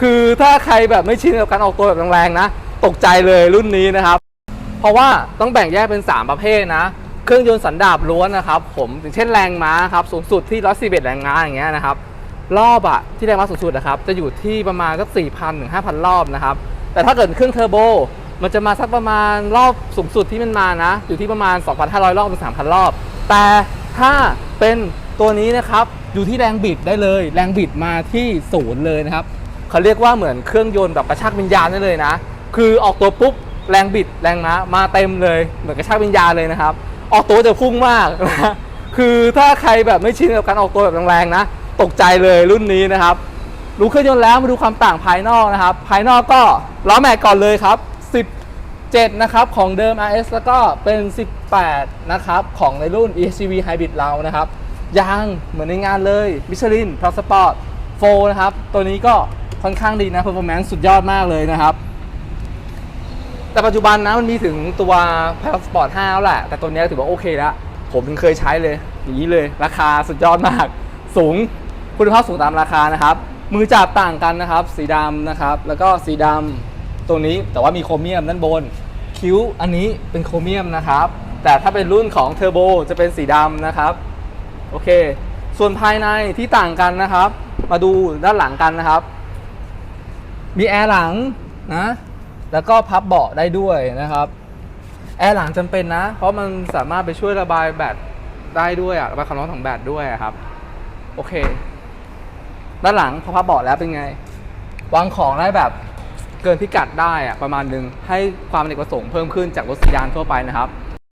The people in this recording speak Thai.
คือถ้าใครแบบไม่ชินกับการออกตัวแบบแรงๆนะ ตกใจเลยรุ่นนี้นะครับ เพราะว่าต้องแบ่งแยกเป็น 3 ประเภทนะ เครื่องยนต์สันดาปล้วนนะครับผมอย่างเช่นแรงม้าครับสูงสุดที่ 111 แรงม้าอย่างเงี้ยนะครับรอบอะที่แรงม้าสูงสุดนะครับจะอยู่ที่ประมาณสัก 4,000 ถึง 5,000 รอบนะครับแต่ถ้าเกิดเครื่องเทอร์โบมันจะมาสักประมาณรอบสูงสุดที่มันมานะ อยู่ที่ประมาณ 2,500 รอบถึง 3,000 รอบ แต่ถ้าเป็นตัวนี้นะครับอยู่ที่แรงบิดได้เลย แรงบิดมาที่ศูนย์เลยนะครับ เขาเรียกว่าเหมือนเครื่องยนต์แบบกระชากวิญญาณได้เลยนะ คือออกตัวปุ๊บแรงบิดแรงม้ามาเต็มเลยเหมือนกระชากวิญญาณเลยนะครับ ออกตัวจะพุ่งมากนะคือถ้าใครแบบไม่ชินกับการออกตัวแบบแรงๆนะ ตกใจเลยรุ่นนี้นะครับรู้เครื่องยนต์แล้วมาดูความต่างภายนอกนะครับ ภายนอกก็ล้อแม็กก่อนเลยครับ 17 นะครับ ของเดิม RS แล้วก็เป็น 18 นะครับ ของในรุ่น EHCV Hybrid เรานะครับยางเหมือนในงานเลย Michelin Pro Sport 4นะครับ ตัวนี้ก็ ค่อนข้างดีนะ performance สุดยอดมากเลยนะครับ แต่ปัจจุบันนะมันมีถึงตัว Pro Sport 5แล้วแหละ แต่ตัวนี้ถือว่าโอเคแล้ว ผมยังเคยใช้เลย อย่างนี้เลย ราคาสุดยอดมาก สูงคุณภาพสูงตามราคานะครับ มือจับต่างกันนะครับ สีดำนะครับ แล้วก็สีดำตรงนี้แต่ว่ามีโครเมียมด้านบน คิ้วอันนี้เป็นโครเมียมนะครับ แต่ถ้าเป็นรุ่นของเทอร์โบจะเป็นสีดำนะครับ โอเค ส่วนภายในที่ต่างกันนะครับ มาดูด้านหลังกันนะครับ มีแอร์หลังนะแล้วก็พับเบาะได้ด้วยนะครับแอร์หลังจำเป็นนะ เพราะมันสามารถไปช่วยระบายแบตได้ด้วยอะระบายความร้อนของแบตด้วยครับ โอเค ด้านหลังพอพับเบาะแล้วเป็นไง วางของได้แบบเกินพิกัดได้อะประมาณหนึงให้ความเนกประสงค์เพิ่มขึ้นจากรถสีดานทั่วไปนะครับ